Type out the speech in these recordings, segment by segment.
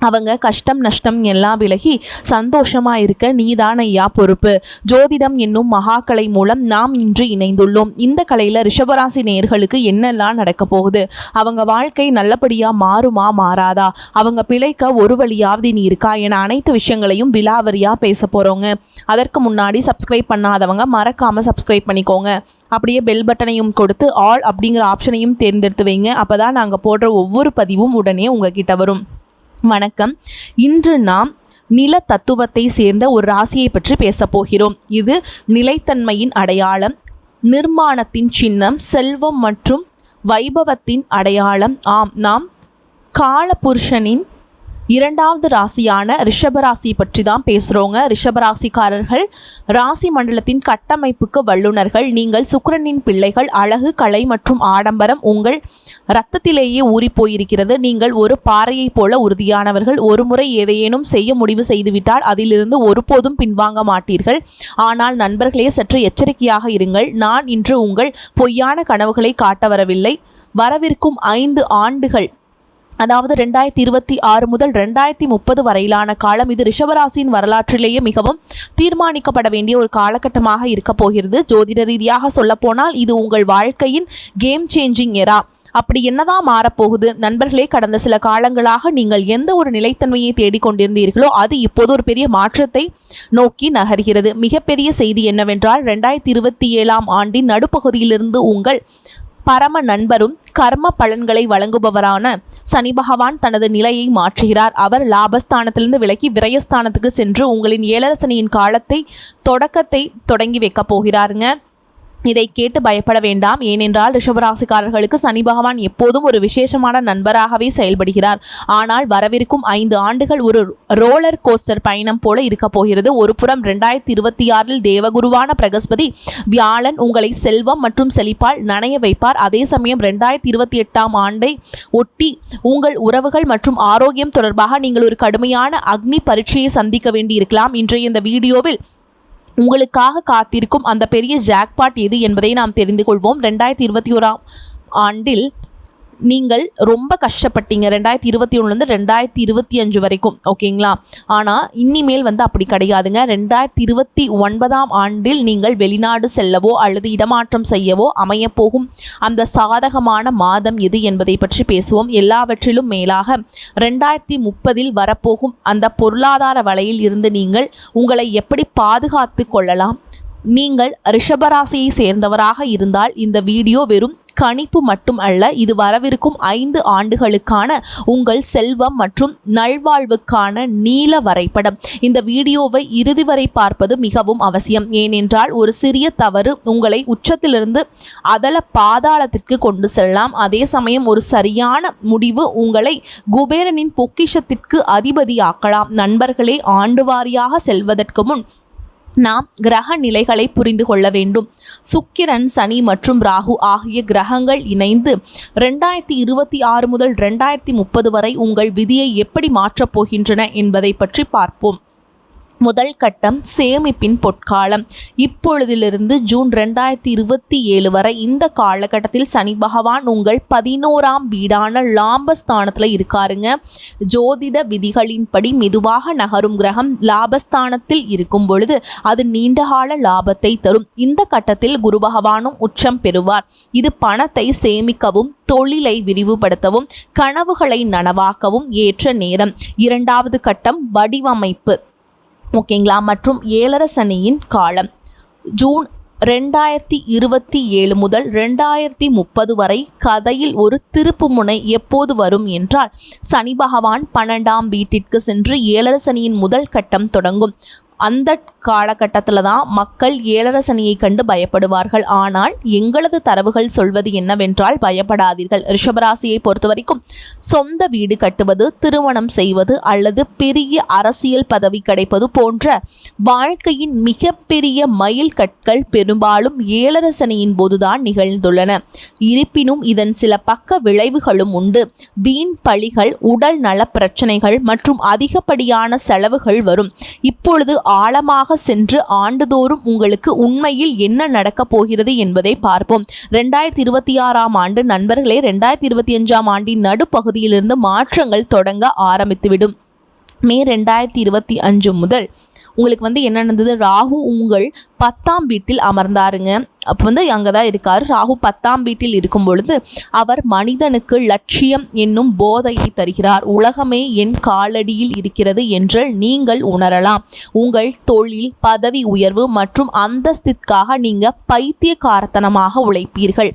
அவங்க கஷ்டம் நஷ்டம் எல்லாம் விலகி சந்தோஷமா இருக்க நீதான் ஐயா பொறுப்பு. ஜோதிடம் என்னும் மகாக்கலை மூலம் நாம் இன்று இணைந்துள்ளோம். இந்த கலையில ரிஷபராசி நேர்களுக்கு என்னெல்லாம் நடக்க போகுது? அவங்க வாழ்க்கை நல்லபடியா மாறுமா மாறாதா? அவங்க பிழைக்க ஒரு வழியாவது நீ இருக்கா? என அனைத்து விஷயங்களையும் விலாவரியா பேச போறோங்க. அதற்கு முன்னாடி சப்ஸ்கிரைப் பண்ணாதவங்க மறக்காம சப்ஸ்கிரைப் பண்ணிக்கோங்க. அப்படியே பெல் பட்டனையும் கொடுத்து ஆல் அப்படிங்கிற ஆப்ஷனையும் தேர்ந்தெடுத்து வைங்க. அப்பதான் நாங்கள் போடுற ஒவ்வொரு பதிவும் உடனே உங்ககிட்ட வரும். வணக்கம். இன்று நாம் நில தத்துவத்தை சேர்ந்த ஒரு ராசியை பற்றி பேசப் போகிறோம். இது நிலைத்தன்மையின் அடையாளம் நிர்மாணத்தின் சின்னம் செல்வம் மற்றும் வைபவத்தின் அடையாளம். ஆம் நாம் காலபுருஷனின் இரண்டாவது ராசியான ரிஷபராசி பற்றி தான் பேசுகிறோங்க ரிஷபராசிக்காரர்கள் ராசி மண்டலத்தின் கட்டமைப்புக்கு வல்லுநர்கள் நீங்கள் சுக்கரனின் பிள்ளைகள் அழகு கலை மற்றும் ஆடம்பரம் உங்கள் இரத்தத்திலேயே ஊறி போயிருக்கிறது. நீங்கள் ஒரு பாறையைப் போல உறுதியானவர்கள். ஒருமுறை ஏதேனும் செய்ய முடிவு செய்துவிட்டால் அதிலிருந்து ஒருபோதும் பின்வாங்க மாட்டீர்கள். ஆனால் நண்பர்களே சற்று எச்சரிக்கையாக இருங்கள். நான் இன்று உங்கள் பொய்யான கனவுகளை காட்ட வரவில்லை. வரவிருக்கும் ஐந்து ஆண்டுகள் அதாவது ரெண்டாயிரத்தி இருபத்தி ஆறு முதல் ரெண்டாயிரத்தி முப்பது வரையிலான காலம் இது ரிஷபராசியின் வரலாற்றிலேயே மிகவும் தீர்மானிக்கப்பட வேண்டிய ஒரு காலகட்டமாக இருக்கப் போகிறது. ஜோதிட ரீதியாக சொல்லப்போனால் இது உங்கள் வாழ்க்கையின் கேம் சேஞ்சிங் எரா அப்படி என்னதான் மாறப்போகுது? நண்பர்களே கடந்த சில காலங்களாக நீங்கள் எந்த ஒரு நிலைத்தன்மையை தேடிக்கொண்டிருந்தீர்களோ அது இப்போது ஒரு பெரிய மாற்றத்தை நோக்கி நகர்கிறது. மிகப்பெரிய செய்தி என்னவென்றால் ரெண்டாயிரத்தி இருபத்தி ஏழாம் ஆண்டின் நடுப்பகுதியிலிருந்து உங்கள் பரம நண்பரும் கர்ம பலன்களை வழங்குபவரான சனி பகவான் தனது நிலையை மாற்றுகிறார். அவர் லாபஸ்தானத்திலிருந்து விலகி விரயஸ்தானத்துக்கு சென்று உங்களின் ஏழரசனியின் காலத்தை தொடக்கத்தை தொடங்கி வைக்கப் போகிறாருங்க. இதை கேட்டு பயப்பட வேண்டாம். ஏனென்றால் ரிஷபராசிக்காரர்களுக்கு சனி பகவான் எப்போதும் ஒரு விசேஷமான நண்பராகவே செயல்படுகிறார். ஆனால் வரவிருக்கும் ஐந்து ஆண்டுகள் ஒரு ரோலர் கோஸ்டர் பயணம் போல இருக்க போகிறது. ஒரு புறம் ரெண்டாயிரத்தி இருபத்தி ஆறில் தேவகுருவான பிரகஸ்பதி வியாழன் உங்களை செல்வம் மற்றும் செழிப்பால் நனைய வைப்பார். அதே சமயம் ரெண்டாயிரத்தி இருபத்தி எட்டாம் ஆண்டை ஒட்டி உங்கள் உறவுகள் மற்றும் ஆரோக்கியம் தொடர்பாக நீங்கள் ஒரு கடுமையான அக்னி பரீட்சையை சந்திக்க வேண்டியிருக்கலாம். இன்றைய இந்த வீடியோவில் உங்களுக்காக காத்திருக்கும் அந்த பெரிய ஜாக்பாட் எது என்பதை நாம் தெரிந்து கொள்வோம். ரெண்டாயிரத்தி இருபத்தி ஓராம் ஆண்டில் நீங்கள் ரொம்ப கஷ்டப்பட்டீங்க. ரெண்டாயிரத்தி இருபத்தி ஒன்றுலேருந்து ரெண்டாயிரத்தி இருபத்தி அஞ்சு வரைக்கும் ஓகேங்களா? ஆனால் இனிமேல் வந்து அப்படி கிடையாதுங்க. ரெண்டாயிரத்தி இருபத்தி ஒன்பதாம் ஆண்டில் நீங்கள் வெளிநாடு செல்லவோ அல்லது இடமாற்றம் செய்யவோ அமையப்போகும் அந்த சாதகமான மாதம் எது என்பதை பற்றி பேசுவோம். எல்லாவற்றிலும் மேலாக ரெண்டாயிரத்தி முப்பதில் வரப்போகும் அந்த பொருளாதார வலையில் இருந்து நீங்கள் உங்களை எப்படி பாதுகாத்து கொள்ளலாம்? நீங்கள் ரிஷபராசியை சேர்ந்தவராக இருந்தால் இந்த வீடியோ வெறும் கணிப்பு மட்டும் அல்ல இது வரவிருக்கும் ஐந்து ஆண்டுகளுக்கான உங்கள் செல்வம் மற்றும் நல்வாழ்வுக்கான நீல வரைபடம். இந்த வீடியோவை இறுதி வரை பார்ப்பது மிகவும் அவசியம். ஏனென்றால் ஒரு சிறிய தவறு உங்களை உச்சத்திலிருந்து அதல பாதாளத்திற்கு கொண்டு செல்லலாம். அதே சமயம் ஒரு சரியான முடிவு உங்களை குபேரனின் பொக்கிஷத்திற்கு அதிபதியாக்கலாம். நண்பர்களே ஆண்டு வாரியாக செல்வதற்கு முன் நாம் கிரக நிலைகளை புரிந்து கொள்ள வேண்டும். சுக்கிரன் சனி மற்றும் ராகு ஆகிய கிரகங்கள் இணைந்து ரெண்டாயிரத்தி இருபத்தி ஆறு முதல் ரெண்டாயிரத்தி முப்பது வரை உங்கள் விதியை எப்படி மாற்றப் போகின்றன என்பதை பற்றி பார்ப்போம். முதல் கட்டம் சேமிப்பின் பொற்காலம். இப்பொழுதிலிருந்து ஜூன் ரெண்டாயிரத்தி இருபத்தி ஏழு வரை இந்த காலகட்டத்தில் சனி பகவான் உங்கள் பதினோராம் வீடான லாபஸ்தானத்தில் இருக்காருங்க. ஜோதிட விதிகளின்படி மெதுவாக நகரும் கிரகம் லாபஸ்தானத்தில் இருக்கும் பொழுது அது நீண்டகால லாபத்தை தரும். இந்த கட்டத்தில் குரு பகவானும் உச்சம் பெறுவார். இது பணத்தை சேமிக்கவும் தொழிலை விரிவுபடுத்தவும் கனவுகளை நனவாக்கவும் ஏற்ற நேரம். இரண்டாவது கட்டம் வடிவமைப்பு. ஓகேங்களா? மற்றும் ஏழரை சனியின் காலம். ஜூன் ரெண்டாயிரத்தி இருபத்தி ஏழு முதல் ரெண்டாயிரத்தி முப்பது வரை கதையில் ஒரு திருப்பு முனை எப்போது வரும் என்றால் சனி பகவான் பன்னெண்டாம் வீட்டிற்கு சென்று ஏழரசனியின் முதல் கட்டம் தொடங்கும். அந்த காலகட்டத்தில் தான் மக்கள் ஏழரை சனியை கண்டு பயப்படுவார்கள். ஆனால் எங்களது தரவுகள் சொல்வது என்னவென்றால் பயப்படாதீர்கள். ரிஷபராசியை பொறுத்த வரைக்கும் சொந்த வீடு கட்டுவது திருமணம் செய்வது அல்லது பெரிய அரசியல் பதவி கிடைப்பது போன்ற வாழ்க்கையின் மிகப்பெரிய மயில் கற்கள் பெரும்பாலும் ஏழரை சனியின் போதுதான் நிகழ்ந்துள்ளன. இருப்பினும் இதன் சில பக்க விளைவுகளும் உண்டு. வீண் பழிகள் உடல் நல பிரச்சனைகள் மற்றும் அதிகப்படியான செலவுகள் வரும். இப்பொழுது ஆழமாக சென்று ஆண்டுதோறும் உங்களுக்கு உண்மையில் என்ன நடக்கப் போகிறது என்பதை பார்ப்போம். ரெண்டாயிரத்தி இருபத்தி ஆறாம் ஆண்டு நண்பர்களே ரெண்டாயிரத்தி இருபத்தி அஞ்சாம் ஆண்டின் நடுப்பகுதியிலிருந்து மாற்றங்கள் தொடங்க ஆரம்பித்துவிடும். மே ரெண்டாயிரத்தி இருபத்தி அஞ்சு முதல் உங்களுக்கு வந்து என்ன நடந்தது? ராகு உங்கள் பத்தாம் வீட்டில் அமர்ந்தாருங்க. அப்போ வந்து அங்கே தான் இருக்கார். ராகு பத்தாம் வீட்டில் இருக்கும் பொழுது அவர் மனிதனுக்கு லட்சியம் என்னும் போதையை தருகிறார். உலகமே என் காலடியில் இருக்கிறது என்று நீங்கள் உணரலாம். உங்கள் தொழில் பதவி உயர்வு மற்றும் அந்தஸ்திற்காக நீங்கள் பைத்தியக்காரத்தனமாக உழைப்பீர்கள்.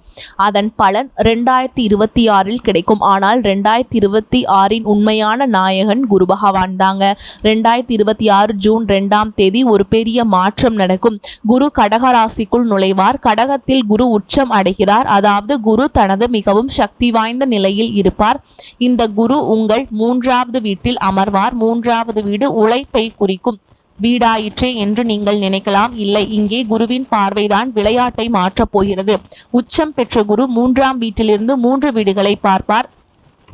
அதன் பலன் ரெண்டாயிரத்தி இருபத்தி ஆறில் கிடைக்கும். ஆனால் ரெண்டாயிரத்தி இருபத்தி ஆறின் உண்மையான நாயகன் குரு பகவான் தாங்க. ரெண்டாயிரத்தி இருபத்தி ஆறு ஜூன் ரெண்டாம் தேதி ஒரு பெரிய மாற்றம் நடக்கும். குரு கடகராசிக்குள் நுழைவார். கடகத்தில் குரு உச்சம் அடைகிறார். அதாவது குரு தனது மிகவும் சக்தி வாய்ந்த நிலையில் இருப்பார். இந்த குரு உங்கள் மூன்றாவது வீட்டில் அமர்வார். மூன்றாவது வீடு உழைப்பை குறிக்கும். வீடாயிற்றே என்று நீங்கள் நினைக்கலாம். இல்லை இங்கே குருவின் பார்வைதான் விளையாட்டை மாற்றப் போகிறது. உச்சம் பெற்ற குரு மூன்றாம் வீட்டிலிருந்து மூன்று வீடுகளை பார்ப்பார்.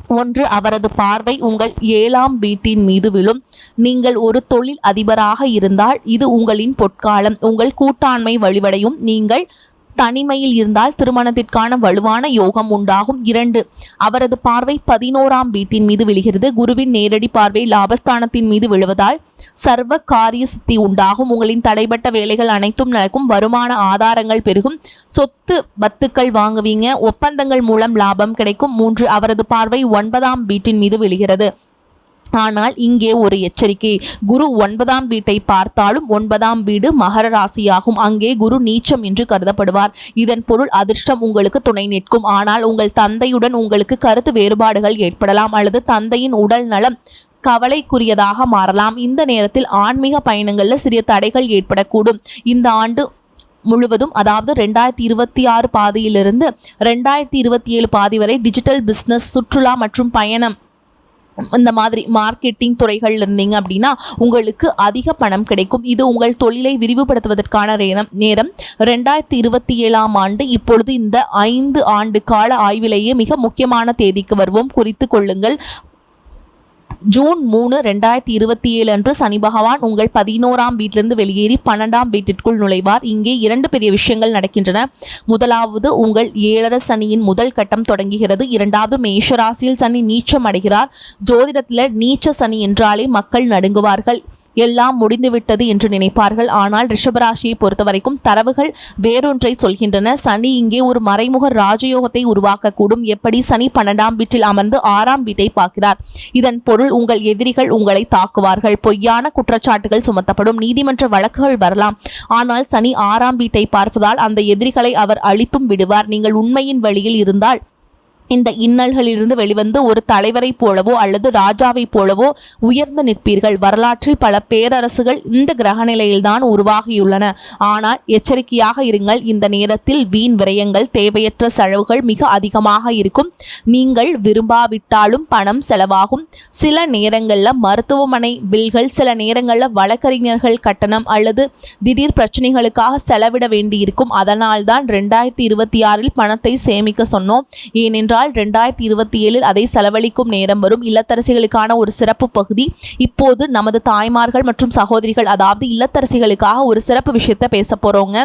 ஒன்று அவரது பார்வை உங்கள் ஏழாம் வீட்டின் மீது விழும். நீங்கள் ஒரு தொழில் அதிபராக இருந்தால் இது உங்களின் பொற்காலம். உங்கள் கூட்டாண்மை வழிவடையும் நீங்கள் தனிமையில் இருந்தால் திருமணத்திற்கான வலுவான யோகம் உண்டாகும். இரண்டு அவரது பார்வை பதினோராம் வீட்டின் மீது விழுகிறது. குருவின் நேரடி பார்வை லாபஸ்தானத்தின் மீது விழுவதால் சர்வ காரிய சித்தி உண்டாகும். உங்களின் தடைப்பட்ட வேலைகள் அனைத்தும் நடக்கும். வருமான ஆதாரங்கள் பெருகும். சொத்து பத்துக்கள் வாங்குவீங்க. ஒப்பந்தங்கள் மூலம் லாபம் கிடைக்கும். மூன்று அவரது பார்வை ஒன்பதாம் வீட்டின் மீது விழுகிறது. ஆனால் இங்கே ஒரு எச்சரிக்கை. குரு ஒன்பதாம் வீட்டை பார்த்தாலும் ஒன்பதாம் வீடு மகர ராசியாகும். அங்கே குரு நீச்சம் என்று கருதப்படுவார். இதன் பொருள் அதிர்ஷ்டம் உங்களுக்கு துணை நிற்கும். ஆனால் உங்கள் தந்தையுடன் உங்களுக்கு கருத்து வேறுபாடுகள் ஏற்படலாம். அல்லது தந்தையின் உடல் நலம் கவலைக்குரியதாக மாறலாம். இந்த நேரத்தில் ஆன்மீக பயணங்களில் சிறிய தடைகள் ஏற்படக்கூடும். இந்த ஆண்டு முழுவதும் அதாவது ரெண்டாயிரத்தி இருபத்தி ஆறு பாதியிலிருந்து ரெண்டாயிரத்தி இருபத்தி ஏழு பாதி வரை டிஜிட்டல் பிஸ்னஸ் சுற்றுலா மற்றும் பயணம் இந்த மாதிரி மார்க்கெட்டிங் துறைகள் இருந்தீங்க அப்படின்னா உங்களுக்கு அதிக பணம் கிடைக்கும். இது உங்கள் தொழிலை விரிவுபடுத்துவதற்கான நேரம் நேரம். ரெண்டாயிரத்தி இருபத்தி ஏழாம் ஆண்டு இப்பொழுது இந்த ஐந்து ஆண்டு கால ஆய்விலேயே மிக முக்கியமான தேதிக்கு வருவோம். குறித்து கொள்ளுங்கள். ஜூன் மூணு ரெண்டாயிரத்தி இருபத்தி ஏழு அன்று சனி பகவான் உங்கள் பதினோராம் வீட்டிலிருந்து வெளியேறி பன்னெண்டாம் வீட்டிற்குள் நுழைவார். இங்கே இரண்டு பெரிய விஷயங்கள் நடக்கின்றன. முதலாவது உங்கள் ஏழரை சனியின் முதல் கட்டம் தொடங்குகிறது. இரண்டாவது மேஷராசியில் சனி நீச்சம் அடைகிறார். ஜோதிடத்தில் நீச்ச சனி என்றாலே மக்கள் நடுங்குவார்கள். எல்லாம் முடிந்துவிட்டது என்று நினைப்பார்கள். ஆனால் ரிஷபராசியை பொறுத்தவரைக்கும் தரவுகள் வேறொன்றை சொல்கின்றன. சனி இங்கே ஒரு மறைமுக ராஜயோகத்தை உருவாக்கக்கூடும். எப்படி? சனி பன்னெண்டாம் வீட்டில் அமர்ந்து ஆறாம் வீட்டை பார்க்கிறார். இதன் பொருள் உங்கள் எதிரிகள் உங்களை தாக்குவார்கள். பொய்யான குற்றச்சாட்டுகள் சுமத்தப்படும். நீதிமன்ற வழக்குகள் வரலாம். ஆனால் சனி ஆறாம் வீட்டை பார்ப்பதால் அந்த எதிரிகளை அவர் அழித்தும் விடுவார். நீங்கள் உண்மையின் வழியில் இருந்தால் இந்த இன்னல்களிலிருந்து வெளிவந்து ஒரு தலைவரைப் போலவோ அல்லது ராஜாவைப் போலவோ உயர்ந்து நிற்பீர்கள். வரலாற்றில் பல பேரரசுகள் இந்த கிரகநிலையில்தான் உருவாகியுள்ளன. ஆனால் எச்சரிக்கையாக இருங்கள் இந்த நேரத்தில் வீண் விரயங்கள் தேவையற்ற செலவுகள் மிக அதிகமாக இருக்கும். நீங்கள் விரும்பாவிட்டாலும் பணம் செலவாகும். சில நேரங்களில் மருத்துவமனை பில்கள் சில நேரங்களில் வழக்கறிஞர்கள் கட்டணம் அல்லது திடீர் பிரச்சனைகளுக்காக செலவிட வேண்டியிருக்கும். அதனால்தான் ரெண்டாயிரத்தி இருபத்தி ஆறில் பணத்தை சேமிக்க சொன்னோம். ஏனென்றால் ஆனால் ரெண்டாயிரத்தி இருபத்தி ஏழில் அதை செலவழிக்கும் நேரம் வரும். இல்லத்தரசிகளுக்கான ஒரு சிறப்பு பகுதி. இப்போது நமது தாய்மார்கள் மற்றும் சகோதரிகள் அதாவது இல்லத்தரசிகளுக்காக ஒரு சிறப்பு விஷயத்த பேச போகிறோங்க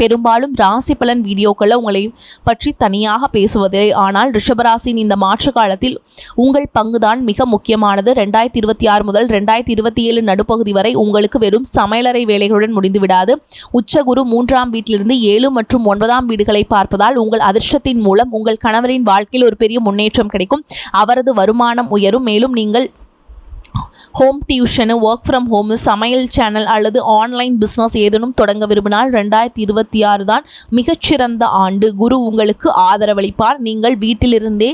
பெரும்பாலும் ராசி பலன் வீடியோக்களை உங்களை பற்றி தனியாக பேசுவதே. ஆனால் ரிஷபராசியின் இந்த மாற்று காலத்தில் உங்கள் பங்குதான் மிக முக்கியமானது. ரெண்டாயிரத்தி இருபத்தி ஆறு முதல் ரெண்டாயிரத்தி இருபத்தி ஏழு நடுப்பகுதி வரை உங்களுக்கு வெறும் சமையலறை வேலைகளுடன் முடிந்துவிடாது உச்சகுரு மூன்றாம் வீட்டிலிருந்து ஏழு மற்றும் ஒன்பதாம் வீடுகளை பார்ப்பதால் உங்கள் அதிர்ஷ்டத்தின் மூலம் உங்கள் கணவரின் வாழ்க்கையில் ஒரு பெரிய முன்னேற்றம் கிடைக்கும். அவரது வருமானம் உயரும். மேலும் நீங்கள் home tuition work from home சமையல் சேனல் அல்லது ஆன்லைன் பிஸ்னஸ் ஏதேனும் தொடங்க விரும்பினால் ரெண்டாயிரத்தி இருபத்தி ஆறு தான் மிகச்சிறந்த ஆண்டு. குரு உங்களுக்கு ஆதரவளிப்பார். நீங்கள் வீட்டிலிருந்தே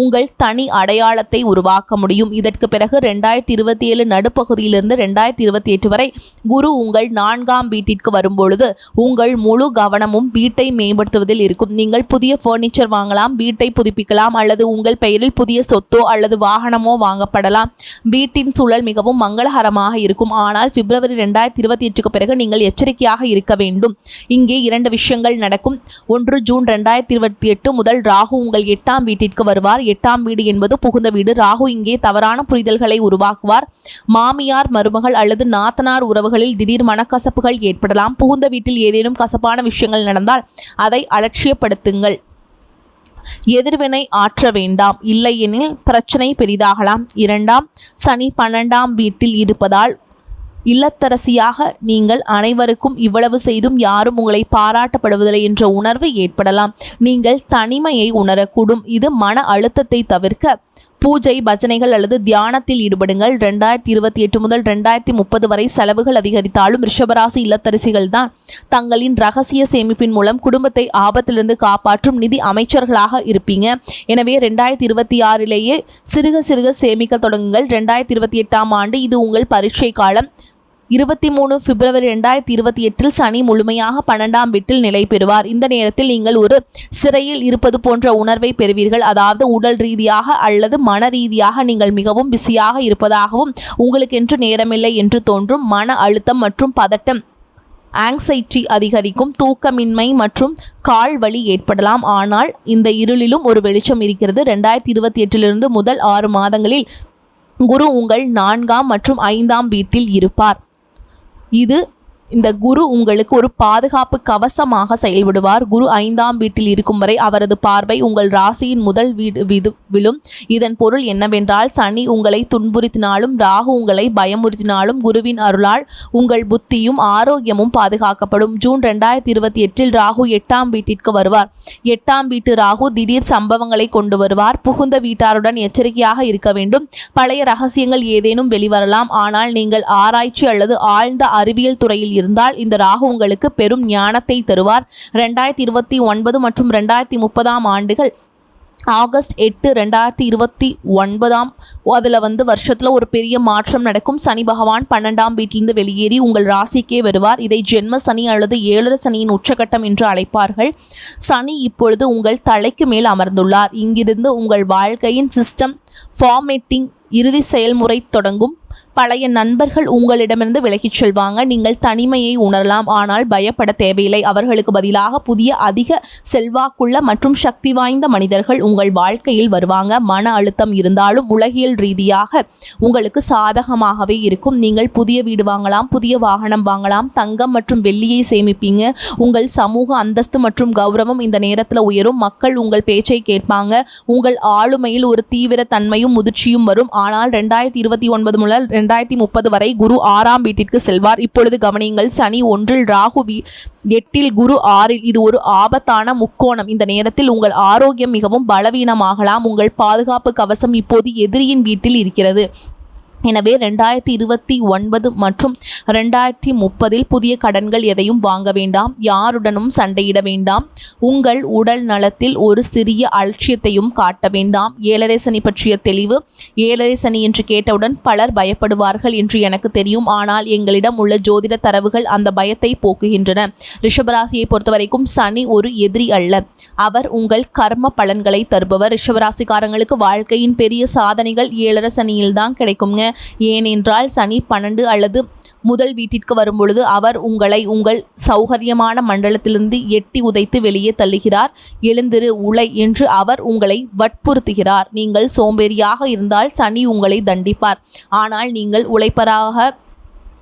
உங்கள் தனி அடையாளத்தை உருவாக்க முடியும். இதற்கு பிறகு ரெண்டாயிரத்தி இருபத்தி ஏழு நடுப்பகுதியிலிருந்து ரெண்டாயிரத்தி இருபத்தி எட்டு வரை குரு உங்கள் நான்காம் வீட்டிற்கு வரும்பொழுது உங்கள் முழு கவனமும் வீட்டை மேம்படுத்துவதில் இருக்கும். நீங்கள் புதிய ஃபர்னிச்சர் வாங்கலாம் வீட்டை புதுப்பிக்கலாம் அல்லது உங்கள் பெயரில் புதிய சொத்தோ அல்லது வாகனமோ வாங்கப்படலாம். வீட்டின் சூழல் மிகவும் மங்களகரமாக இருக்கும். ஆனால் பிப்ரவரி ரெண்டாயிரத்தி இருபத்தி எட்டுக்கு பிறகு நீங்கள் எச்சரிக்கையாக இருக்க வேண்டும். இங்கே இரண்டு விஷயங்கள் நடக்கும். ஒன்று ஜூன் ரெண்டாயிரத்தி இருபத்தி எட்டு முதல் ராகு உங்கள் எட்டாம் வீட்டிற்கு வருவார். எட்டாம் வீடு என்பது புகுந்த வீடு. ராகு இங்கே தவறான புரிதல்களை உருவாக்குவார். மாமியார் மருமகள் அல்லது நாத்தனார் உறவுகளில் திடீர் மனக்கசப்புகள் ஏற்படலாம். புகுந்த வீட்டில் ஏதேனும் கசப்பான விஷயங்கள் நடந்தால் அதை அலட்சியப்படுத்துங்கள். எதிர்வினை ஆற்ற வேண்டாம் இல்லையெனில் பிரச்சனை பெரிதாகலாம். இரண்டாம் சனி பன்னெண்டாம் வீட்டில் இருப்பதால் இல்லத்தரசியாக நீங்கள் அனைவருக்கும் இவ்வளவு செய்தும் யாரும் உங்களை பாராட்டப்படுவதில்லை என்ற உணர்வு ஏற்படலாம். நீங்கள் தனிமையை உணரக்கூடும். இது மன அழுத்தத்தை தவிர்க்க பூஜை பஜனைகள் அல்லது தியானத்தில் ஈடுபடுங்கள். ரெண்டாயிரத்தி இருபத்தி எட்டு முதல் ரெண்டாயிரத்தி முப்பது வரை செலவுகள் அதிகரித்தாலும் ரிஷபராசி இல்லத்தரசிகள் தான் தங்களின் ரகசிய சேமிப்பின் மூலம் குடும்பத்தை ஆபத்திலிருந்து காப்பாற்றும் நிதி அமைச்சர்களாக இருப்பீங்க. எனவே ரெண்டாயிரத்தி இருபத்தி ஆறிலேயே சிறுக சிறுக சேமிக்க தொடங்குங்கள். ரெண்டாயிரத்தி இருபத்தி எட்டாம் ஆண்டு இது உங்கள் பரீட்சை காலம். இருபத்தி மூணு பிப்ரவரி ரெண்டாயிரத்தி இருபத்தி எட்டில் சனி முழுமையாக பன்னெண்டாம் வீட்டில் நிலை பெறுவார். இந்த நேரத்தில் நீங்கள் ஒரு சிறையில் இருப்பது போன்ற உணர்வை பெறுவீர்கள். அதாவது உடல் ரீதியாக அல்லது மன ரீதியாக நீங்கள் மிகவும் பிஸியாக இருப்பதாகவும் உங்களுக்கென்று நேரமில்லை என்று தோன்றும். மன அழுத்தம் மற்றும் பதட்டம் ஆங்ஸைட்டி அதிகரிக்கும். தூக்கமின்மை மற்றும் கால் வலி ஏற்படலாம். ஆனால் இந்த இருளிலும் ஒரு வெளிச்சம் இருக்கிறது. ரெண்டாயிரத்தி இருபத்தி எட்டிலிருந்து முதல் ஆறு மாதங்களில் குரு உங்கள் நான்காம் மற்றும் ஐந்தாம் வீட்டில் இருப்பார். இது இந்த குரு உங்களுக்கு ஒரு பாதுகாப்பு கவசமாக செயல்படுவார். குரு ஐந்தாம் வீட்டில் இருக்கும் வரை அவரது பார்வை உங்கள் ராசியின் முதல் வீடு விது விழும் இதன் பொருள் என்னவென்றால் சனி உங்களை துன்புறுத்தினாலும் ராகு உங்களை பயமுறுத்தினாலும் குருவின் அருளால் உங்கள் புத்தியும் ஆரோக்கியமும் பாதுகாக்கப்படும். ஜூன் ரெண்டாயிரத்தி இருபத்தி எட்டில் ராகு எட்டாம் வீட்டிற்கு வருவார். எட்டாம் வீட்டு ராகு திடீர் சம்பவங்களை கொண்டு வருவார். புகுந்த வீட்டாருடன் எச்சரிக்கையாக இருக்க வேண்டும். பழைய ரகசியங்கள் ஏதேனும் வெளிவரலாம். ஆனால் நீங்கள் ஆராய்ச்சி அல்லது ஆழ்ந்த அறிவியல் துறையில் இருந்தால் இந்த ராகு உங்களுக்கு பெரும் ஞானத்தை தருவார். ரெண்டாயிரத்தி இருபத்தி ஒன்பது மற்றும் ரெண்டாயிரத்தி முப்பதாம் ஆண்டுகள் ஆகஸ்ட் எட்டு ரெண்டாயிரத்தி இருபத்தி ஒன்பதாம் அதில் வந்து வருஷத்தில் ஒரு பெரிய மாற்றம் நடக்கும். சனி பகவான் பன்னெண்டாம் வீட்டிலிருந்து வெளியேறி உங்கள் ராசிக்கே வருவார். இதை ஜென்ம சனி அல்லது ஏழர சனியின் உச்சகட்டம் என்று அழைப்பார்கள். சனி இப்பொழுது உங்கள் தலைக்கு மேல் அமர்ந்துள்ளார். இங்கிருந்து உங்கள் வாழ்க்கையின் சிஸ்டம் ஃபார்மேட்டிங் இறுதி செயல்முறை தொடங்கும். பழைய நண்பர்கள் உங்களிடமிருந்து விலகிச் செல்வாங்க. நீங்கள் தனிமையை உணரலாம். ஆனால் பயப்பட தேவையில்லை. அவர்களுக்கு பதிலாக புதிய அதிக செல்வாக்குள்ள மற்றும் சக்தி வாய்ந்த மனிதர்கள் உங்கள் வாழ்க்கையில் வருவாங்க. மன அழுத்தம் இருந்தாலும் உலகியல் ரீதியாக உங்களுக்கு சாதகமாகவே இருக்கும். நீங்கள் புதிய வீடு வாங்கலாம் புதிய வாகனம் வாங்கலாம் தங்கம் மற்றும் வெள்ளியை சேமிப்பீங்க. உங்கள் சமூக அந்தஸ்து மற்றும் கௌரவம் இந்த நேரத்தில் உயரும். மக்கள் உங்கள் பேச்சை கேட்பாங்க. உங்கள் ஆளுமையில் ஒரு தீவிர தன்மையும் முதிர்ச்சியும் வரும். ஆனால் ரெண்டாயிரத்தி இருபத்தி ஒன்பது முதல் ரெண்டாயிரத்தி முப்பது வரை குரு ஆறாம் வீட்டிற்கு செல்வார். இப்பொழுது கவனியுங்கள் சனி ஒன்றில் ராகு வீ- எட்டில் குரு ஆறில். இது ஒரு ஆபத்தான முக்கோணம். இந்த நேரத்தில் உங்கள் ஆரோக்கியம் மிகவும் பலவீனமாகலாம். உங்கள் பாதுகாப்பு கவசம் இப்போது எதிரியின் வீட்டில் இருக்கிறது. எனவே ரெண்டாயிரத்தி இருபத்தி ஒன்பது மற்றும் ரெண்டாயிரத்தி முப்பதில் புதிய கடன்கள் எதையும் வாங்க வேண்டாம் யாருடனும் சண்டையிட வேண்டாம். உங்கள் உடல் நலத்தில் ஒரு சிறிய அலட்சியத்தையும் காட்ட வேண்டாம். ஏழரை சனி பற்றிய தெளிவு. ஏழரை சனி என்று கேட்டவுடன் பலர் பயப்படுவார்கள் என்று எனக்கு தெரியும். ஆனால் எங்களிடம் உள்ள ஜோதிட தரவுகள் அந்த பயத்தை போக்குகின்றன. ரிஷபராசியை பொறுத்தவரைக்கும் சனி ஒரு எதிரி அல்ல. அவர் உங்கள் கர்ம பலன்களை தருபவர். ரிஷபராசிக்காரங்களுக்கு வாழ்க்கையின் பெரிய சாதனைகள் ஏழரை சனியில்தான் கிடைக்குங்க. ஏனென்றால் சனி பன்னெண்டு அல்லது முதல் வீட்டிற்கு வரும்பொழுது அவர் உங்களை உங்கள் சௌகரியமான மண்டலத்திலிருந்து எட்டி உதைத்து வெளியே தள்ளுகிறார். எழுந்திரு உலை என்று அவர் உங்களை வற்புறுத்துகிறார். நீங்கள் சோம்பேறியாக இருந்தால் சனி உங்களை தண்டிப்பார். ஆனால் நீங்கள் உழைப்பராக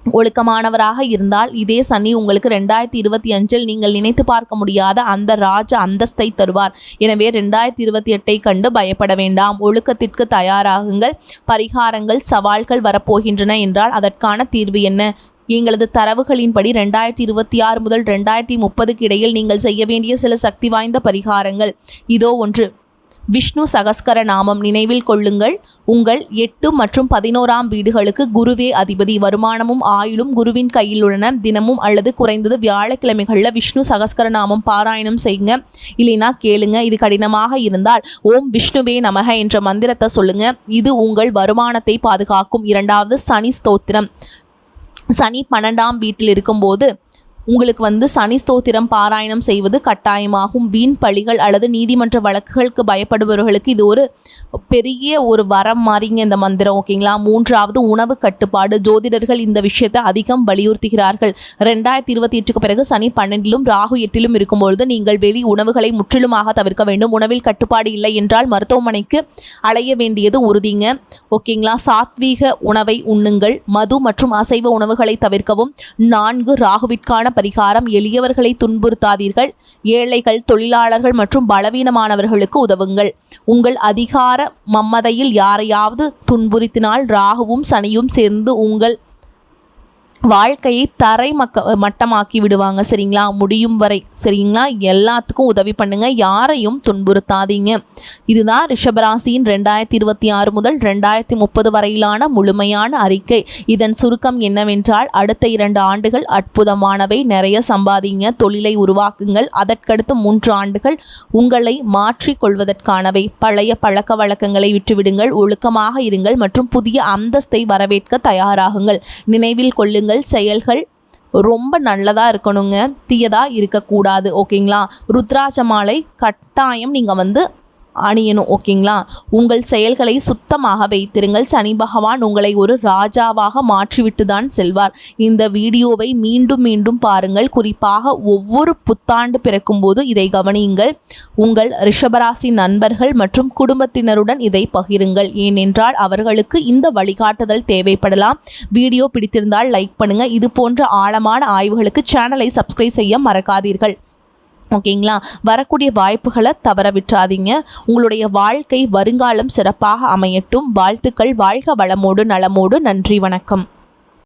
ஒழுக்கமானவராக இருந்தால் இதே சனி உங்களுக்கு ரெண்டாயிரத்தி இருபத்தி அஞ்சில் நீங்கள் நினைத்து பார்க்க முடியாத அந்த ராஜ அந்தஸ்தை தருவார். எனவே ரெண்டாயிரத்தி இருபத்தி எட்டை கண்டு பயப்பட வேண்டாம். ஒழுக்கத்திற்கு தயாராகுங்கள். பரிகாரங்கள் சவால்கள் வரப்போகின்றன என்றால் அதற்கான தீர்வு என்ன? எங்களது தரவுகளின்படி ரெண்டாயிரத்தி இருபத்தி ஆறு முதல் ரெண்டாயிரத்தி முப்பதுக்கு இடையில் நீங்கள் செய்ய வேண்டிய சில சக்தி வாய்ந்த பரிகாரங்கள். இதோ ஒன்று. விஷ்ணு சகஸ்கர நாமம் நினைவில் கொள்ளுங்கள். உங்கள் எட்டு மற்றும் பதினோராம் வீடுகளுக்கு குருவே அதிபதி. வருமானமும் ஆயுளும் குருவின் கையில் உள்ளன. தினமும் அல்லது குறைந்தது வியாழக்கிழமைகளில் விஷ்ணு சகஸ்கர நாமம் பாராயணம் செய்யுங்க. இல்லைனா கேளுங்க. இது கடினமாக இருந்தால் ஓம் விஷ்ணுவே நமக என்ற மந்திரத்தை சொல்லுங்க. இது உங்கள் வருமானத்தை பாதுகாக்கும் இரண்டாவது சனி ஸ்தோத்திரம். சனி பன்னெண்டாம் வீட்டில் இருக்கும்போது உங்களுக்கு வந்து சனி ஸ்தோத்திரம் பாராயணம் செய்வது கட்டாயமாகும். வீண் பழிகள் அல்லது நீதிமன்ற வழக்குகளுக்கு பயப்படுபவர்களுக்கு இது ஒரு பெரிய ஒரு வரம் மாறிங்க இந்த மந்திரம் ஓகேங்களா? மூன்றாவது உணவு கட்டுப்பாடு. ஜோதிடர்கள் இந்த விஷயத்தை அதிகம் வலியுறுத்துகிறார்கள். ரெண்டாயிரத்தி இருபத்தி எட்டுக்கு பிறகு சனி பன்னெண்டிலும் ராகு எட்டிலும் இருக்கும்பொழுது நீங்கள் வெளி உணவுகளை முற்றிலுமாக தவிர்க்க வேண்டும். உணவில் கட்டுப்பாடு இல்லை என்றால் மருத்துவமனைக்கு அலைய வேண்டியது உறுதிங்க ஓகேங்களா? சாத்வீக உணவை உண்ணுங்கள். மது மற்றும் அசைவ உணவுகளை தவிர்க்கவும். நான்கு ராகுவிற்கான பரிகாரம் எளியவர்களை துன்புறுத்தாதீர்கள். ஏழைகள் தொழிலாளர்கள் மற்றும் பலவீனமானவர்களுக்கு உதவுங்கள். உங்கள் அதிகார மம்மதையில் யாரையாவது துன்புறுத்தினால் ராகுவும் சனியும் சேர்ந்து உங்கள் வாழ்க்கையை தரை மக்க மட்டமாக்கி விடுவாங்க சரிங்களா? முடியும் வரை சரிங்களா? எல்லாத்துக்கும் உதவி பண்ணுங்க. யாரையும் துன்புறுத்தாதீங்க. இதுதான் ரிஷபராசியின் ரெண்டாயிரத்தி இருபத்தி ஆறு முதல் ரெண்டாயிரத்தி முப்பது வரையிலான முழுமையான அறிக்கை. இதன் சுருக்கம் என்னவென்றால் அடுத்த இரண்டு ஆண்டுகள் அற்புதமானவை. நிறைய சம்பாதிங்க தொழிலை உருவாக்குங்கள். அதற்கடுத்து மூன்று ஆண்டுகள் உங்களை மாற்றி கொள்வதற்கானவை. பழைய பழக்க வழக்கங்களை விட்டுவிடுங்கள். ஒழுக்கமாக இருங்கள் மற்றும் புதிய அந்தஸ்தை வரவேற்க தயாராகுங்கள். நினைவில் கொள்ளுங்கள். செயல்கள் ரொம்ப நல்லதாக இருக்கணுங்க. தீயதாக இருக்கக்கூடாது. ஓகேங்களா? ருத்ராட்ச மாலை கட்டாயம் நீங்கள் வந்து அணியணும் ஓகேங்களா? உங்கள் செயல்களை சுத்தமாக வைத்திருங்கள். சனி பகவான் உங்களை ஒரு ராஜாவாக மாற்றிவிட்டு தான் செல்வார். இந்த வீடியோவை மீண்டும் மீண்டும் பாருங்கள். குறிப்பாக ஒவ்வொரு புத்தாண்டு பிறக்கும்போது இதை கவனியுங்கள். உங்கள் ரிஷபராசி நண்பர்கள் மற்றும் குடும்பத்தினருடன் இதை பகிருங்கள். ஏனென்றால் அவர்களுக்கு இந்த வழிகாட்டுதல் தேவைப்படலாம். வீடியோ பிடித்திருந்தால் லைக் பண்ணுங்கள் இது போன்ற ஆழமான ஆய்வுகளுக்கு சேனலை சப்ஸ்கிரைப் செய்ய மறக்காதீர்கள். ஓகேங்களா? வரக்கூடிய வாய்ப்புகளை தவற விட்டுறாதீங்க. உங்களுடைய வாழ்க்கை வருங்காலம் சிறப்பாக அமையட்டும். வாழ்த்துக்கள். வாழ்க வளமோடு நலமோடு. நன்றி வணக்கம்.